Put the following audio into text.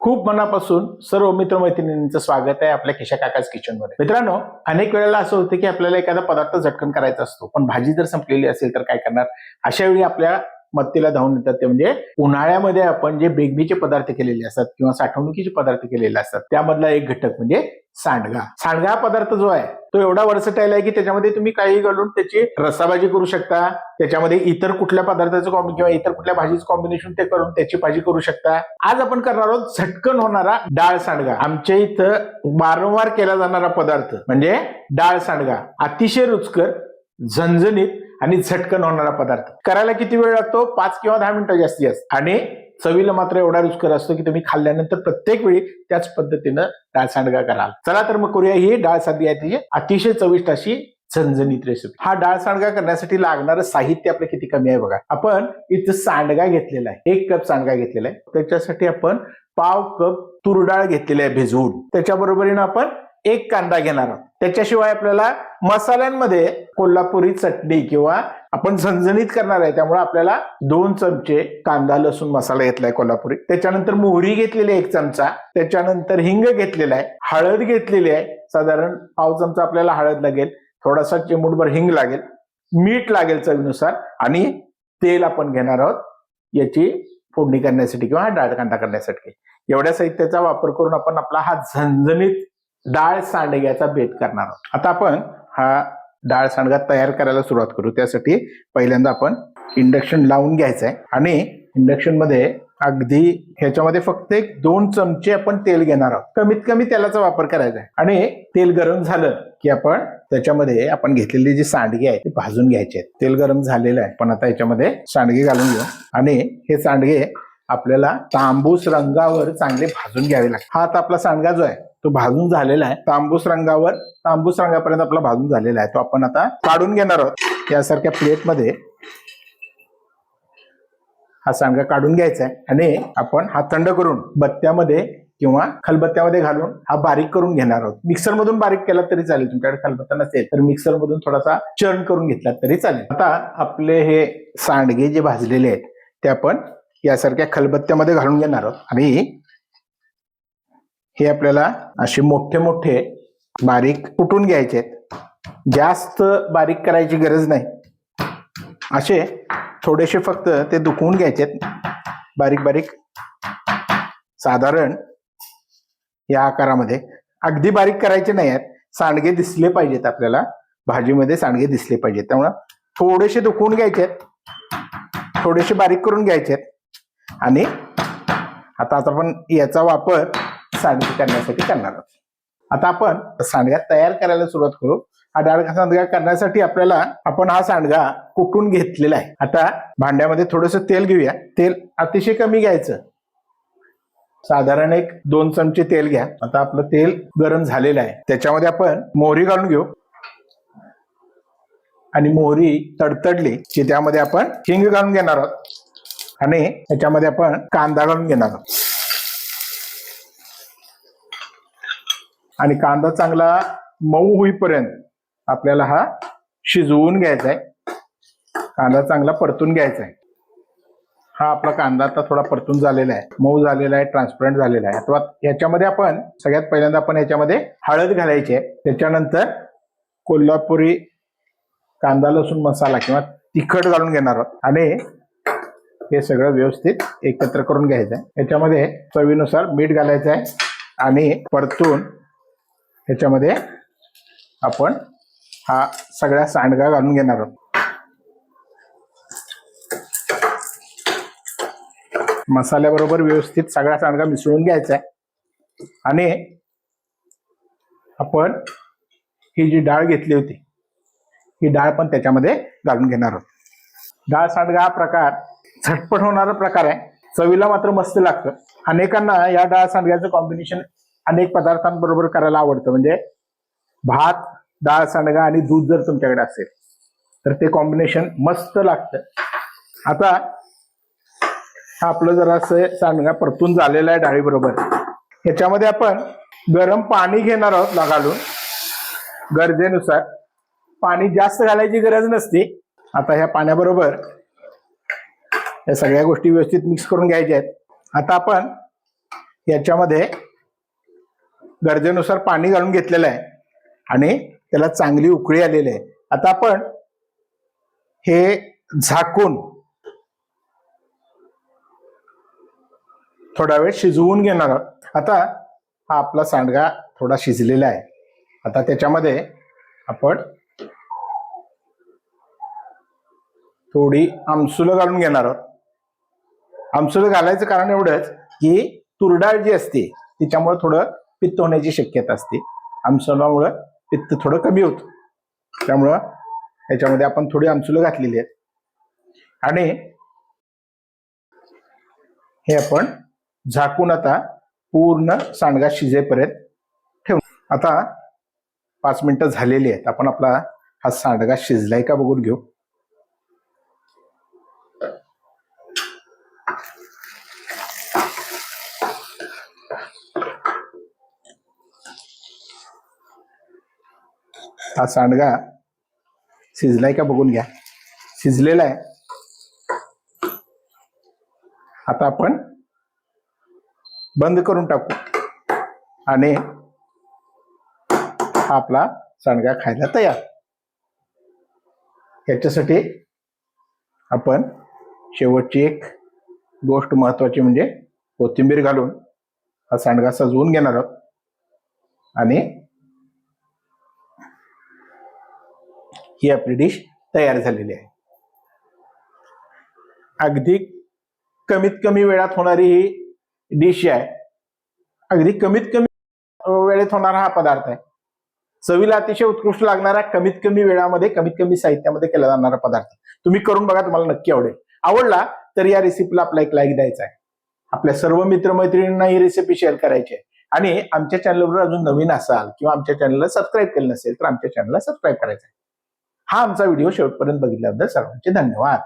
खूप मनापासून सर्व मित्रमैत्रिणींचं स्वागत आहे आपल्या खिशा काकाच किचनमध्ये. मित्रांनो अनेक वेळेला असं होतं की आपल्याला एखादा पदार्थ झटकन करायचा असतो पण भाजी जर संपलेली असेल तर काय करणार? अशा वेळी आपल्या मत्तीला धावून येतात ते. म्हणजे उन्हाळ्यामध्ये आपण जे बेगबीचे पदार्थ केलेले असतात किंवा साठवणुकीचे पदार्थ केलेले असतात त्यामधला एक घटक म्हणजे सांडगा. सांडगा हा पदार्थ जो आहे तो एवढा वर्सटाईल आहे की त्याच्यामध्ये तुम्ही काही घालून त्याची रस्साभाजी करू शकता. त्याच्यामध्ये इतर कुठल्या पदार्थाचं कॉम्बि किंवा इतर कुठल्या भाजीचं कॉम्बिनेशन ते करून त्याची भाजी करू शकता. आज आपण करणार आहोत झटकन होणारा डाळ सांडगा. आमच्या इथं वारंवार केला जाणारा पदार्थ म्हणजे डाळ सांडगा. अतिशय रुचकर झणझणीत आणि झटकन होणारा पदार्थ. करायला किती वेळ लागतो? पाच किंवा दहा मिनिटं जास्ती जास्त. आणि चवीला मात्र एवढा रुचकर असतो की तुम्ही खाल्ल्यानंतर प्रत्येक वेळी त्याच पद्धतीनं डाळ सांडगा कराल. चला तर मग करूया ही डाळ सांडगी आहे ती. अतिशय चविष्ट अशी झणझणीत रेसिपी हा डाळ सांडगा करण्यासाठी लागणारं साहित्य आपलं किती कमी आहे बघा. आपण इथं सांडगा घेतलेला आहे. एक कप सांडगा घेतलेला आहे. त्याच्यासाठी आपण पाव कप तूर डाळ घेतलेली आहे भिजवून. त्याच्या बरोबरीनं आपण एक कांदा घेणार आहोत. त्याच्याशिवाय आपल्याला मसाल्यांमध्ये कोल्हापुरी चटणी किंवा आपण झणझणीत करणार आहे त्यामुळे आपल्याला दोन चमचे कांदा लसूण मसाला घेतलाय कोल्हापुरी. त्याच्यानंतर मोहरी घेतलेली आहे एक चमचा. त्याच्यानंतर हिंग घेतलेला आहे. हळद घेतलेली आहे. साधारण पाव चमचा आपल्याला हळद लागेल. थोडासा चिमूटभर हिंग लागेल. मीठ लागेल चवीनुसार. आणि तेल आपण घेणार आहोत. याची फोडणी करण्यासाठी किंवा डाळ कांदा करण्यासाठी. एवढ्या साहित्याचा वापर करून आपण आपला हा झणझणीत डाळ सांडग्याचा बेत करणार आहोत. आता आपण हा डाळ सांडगा तयार करायला सुरुवात करू. त्यासाठी पहिल्यांदा आपण इंडक्शन लावून घ्यायचं आहे आणि इंडक्शनमध्ये अगदी ह्याच्यामध्ये फक्त एक दोन चमचे आपण तेल घेणार आहोत. कमीत कमी तेलाचा वापर करायचा आहे आणि तेल गरम झालं की आपण त्याच्यामध्ये आपण घेतलेली जी सांडगे आहे ती भाजून घ्यायची आहेत तेल गरम झालेलं आहे. पण आता याच्यामध्ये सांडगे घालून घेऊ. आणि हे सांडगे आपल्याला तांबूस रंगावर चांगले भाजून घ्यावे लागतात. हा आता आपला सांडगा जो आहे तो भाजून झालेला आहे. तांबूस रंगावर तांबूस रंगापर्यंत आपला भाजून झालेला आहे. तो आपण आता काढून घेणार आहोत. यासारख्या प्लेटमध्ये हा सांडगा काढून घ्यायचा आहे. आणि आपण हा थंड करून बत्त्यामध्ये किंवा खलबत्त्यामध्ये घालून हा बारीक करून घेणार आहोत. मिक्सर मधून बारीक केला तरी चालेल. तुमच्याकडे खलबत्ता नसेल तर मिक्सर मधून थोडासा चर्न करून घेतला तरी चालेल. आता आपले हे सांडगे जे भाजलेले आहेत ते आपण यासारख्या खलबत्त्यामध्ये घालून घेणार आहोत. आणि हे आपल्याला असे मोठे मोठे बारीक कुटून घ्यायचे आहेत. जास्त बारीक करायची गरज नाही. असे थोडेसे फक्त ते दुखवून घ्यायचे आहेत. बारीक बारीक साधारण या आकारामध्ये. अगदी बारीक करायचे नाही आहेत. सांडगे दिसले पाहिजेत आपल्याला. भाजीमध्ये सांडगे दिसले पाहिजेत. त्यामुळं थोडेसे दुखवून घ्यायचे आहेत. थोडेसे बारीक करून घ्यायचे आहेत. आणि आता आता आपण याचा वापर सांडगे करण्यासाठी करणार आहोत आता आपण सांडगा तयार करायला सुरुवात करू. हा डाळ सांडगा करण्यासाठी आपल्याला आपण हा सांडगा कुटून घेतलेला आहे. आता भांड्यामध्ये थोडस तेल घेऊया. तेल अतिशय कमी घ्यायचं. साधारण एक दोन चमचे तेल घ्या. आता आपलं तेल गरम झालेलं आहे. त्याच्यामध्ये आपण मोहरी घालून घेऊ. आणि मोहरी तडतडली की त्यामध्ये आपण हिंग घालून घेणार आहोत. आणि त्याच्यामध्ये आपण कांदा घालून घेणार आहोत. आणि कांदा चांगला मऊ होईपर्यंत आपल्याला हा शिजवून घ्यायचा आहे. कांदा चांगला परतून घ्यायचा आहे. हा आपला कांदा आता थोडा परतून झालेला आहे. मऊ झालेला आहे ट्रान्सपरंट झालेला आहे. अथवा याच्यामध्ये आपण सगळ्यात पहिल्यांदा आपण याच्यामध्ये हळद घालायची आहे. त्याच्यानंतर कोल्हापुरी कांदा लसूण मसाला किंवा तिखट घालून घेणार आहोत. आणि हे सगळं व्यवस्थित एकत्र करून घ्यायचं आहे. याच्यामध्ये चवीनुसार मीठ घालायचं आहे. आणि परतून ह्याच्यामध्ये आपण हा सगळ्या सांडगा घालून घेणार आहोत. मसाल्याबरोबर व्यवस्थित सगळा सांडगा मिसळून घ्यायचा आहे. आणि आपण ही जी डाळ घेतली होती ही डाळ पण त्याच्यामध्ये घालून घेणार आहोत. डाळ सांडगा हा प्रकार झटपट होणारा प्रकार आहे. चवीला मात्र मस्त लागतं. अनेकांना या डाळ सांडग्याचं कॉम्बिनेशन अनेक पदार्थांबरोबर करायला आवडतं. म्हणजे भात डाळ सांडगा आणि दूध जर तुमच्याकडे असेल तर ते कॉम्बिनेशन मस्त लागतं. आता हा आपलं जरा असं सांडगा परतून झालेला आहे डाळीबरोबर. ह्याच्यामध्ये आपण गरम पाणी घेणार आहोत ला घालून गरजेनुसार पाणी जास्त घालायची गरज नसते. आता ह्या पाण्याबरोबर या सगळ्या गोष्टी व्यवस्थित मिक्स करून घ्यायच्या आहेत. आता आपण याच्यामध्ये गरजेनुसार पाणी घालून घेतलेलं आहे. आणि त्याला चांगली उकळी आलेली आहे. आता आपण हे झाकून थोडा वेळ शिजवून घेणार आहोत. आता हा आपला सांडगा थोडा शिजलेला आहे. आता त्याच्यामध्ये आपण थोडी आमसुलं घालून घेणार आहोत. आमसुलं घालायचं कारण एवढंच की तुरडाळ जी असते तिच्यामुळे थोडं पित्त होण्याची शक्यता असते. आमसुलामुळं पित्त थोडं कमी होतं. त्यामुळं याच्यामध्ये आपण थोडी आमसुलं घातलेली आहेत. आणि हे आपण झाकून आता पूर्ण सांडगा शिजेपर्यंत ठेवू. आता पाच मिनिटं झालेली आहेत. आपण आपला हा सांडगा शिजलाय का बघून घेऊ. हा सांडगा शिजलाय का बघून घ्या. शिजलेला आहे. आता आपण बंद करून टाकू. आणि हा आपला सांडगा खायला तयार. याच्यासाठी आपण शेवटची एक गोष्ट महत्वाची म्हणजे कोथिंबीर घालून हा सांडगा सजवून घेणार आहोत. आणि ही आपली डिश तयार झालेली आहे. अगदी कमीत कमी वेळात होणारी ही डिश आहे. अगदी कमीत कमी वेळेत होणारा हा पदार्थ आहे. चवीला अतिशय उत्कृष्ट लागणारा कमीत कमी वेळामध्ये कमीत कमी साहित्यामध्ये केला जाणारा पदार्थ. तुम्ही करून बघा तुम्हाला नक्की आवडेल. आवडला तर या रेसिपीला आपला एक लाईक द्यायचा आहे. आपल्या सर्व मित्रमैत्रिणींना ही रेसिपी शेअर करायची आहे. आणि आमच्या चॅनलवर अजून नवीन असाल किंवा आमच्या चॅनलला सबस्क्राईब केलं नसेल तर आमच्या चॅनलला सबस्क्राईब करायचं आहे. हा आमचा व्हिडिओ शेवटपर्यंत बघितल्याबद्दल सर्वांचे धन्यवाद.